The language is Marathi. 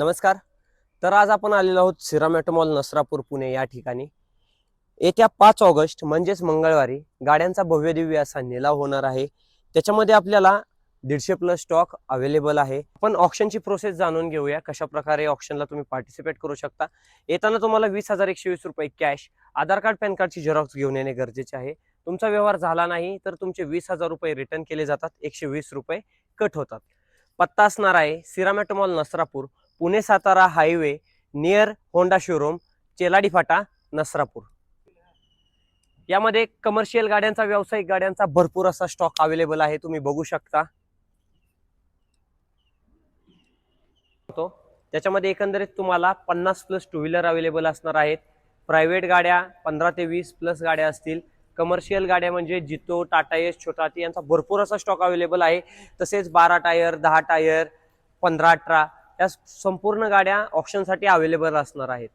नमस्कार. तर आज आपण आलेलो आहोत सिरामॅटोमॉल नसरापूर पुणे या ठिकाणी. येत्या पाच ऑगस्ट म्हणजेच मंगळवारी गाड्यांचा भव्यदिव्य असा निलाव होणार आहे. त्याच्यामध्ये आपल्याला दीडशे प्लस स्टॉक अवेलेबल आहे. आपण ऑप्शनची प्रोसेस जाणून घेऊया कशा प्रकारे ऑप्शनला तुम्ही पार्टिसिपेट करू शकता. येताना तुम्हाला वीस हजार एकशे वीस रुपये कॅश आधार कार्ड पॅन कार्डची झेरॉक्स घेऊन येणे गरजेचे आहे. तुमचा व्यवहार झाला नाही तर तुमचे वीस हजार रुपये रिटर्न केले जातात. एकशे वीस रुपये कट होतात. पत्ता असणार आहे सिरामॅटोमॉल Nasrapur Pune Satara highway near Honda showroom Cheladi फाटा नसरापूर. यामध्ये कमर्शियल गाड्यांचा व्यावसायिक गाड्यांचा भरपूर असा स्टॉक अवेलेबल आहे. तुम्ही बघू शकता. तो त्याच्यामध्ये एकंदरीत तुम्हाला पन्नास प्लस टू व्हीलर अवेलेबल असणार आहेत. प्रायव्हेट गाड्या पंधरा ते वीस प्लस गाड्या असतील. कमर्शियल गाड्या म्हणजे जितो टाटा एस छोटा टी यांचा भरपूर असा स्टॉक अवेलेबल आहे. तसेच बारा टायर दहा टायर पंधरा अठरा. या संपूर्ण गाड्या ऑप्शनसाठी अवेलेबल असणार आहेत.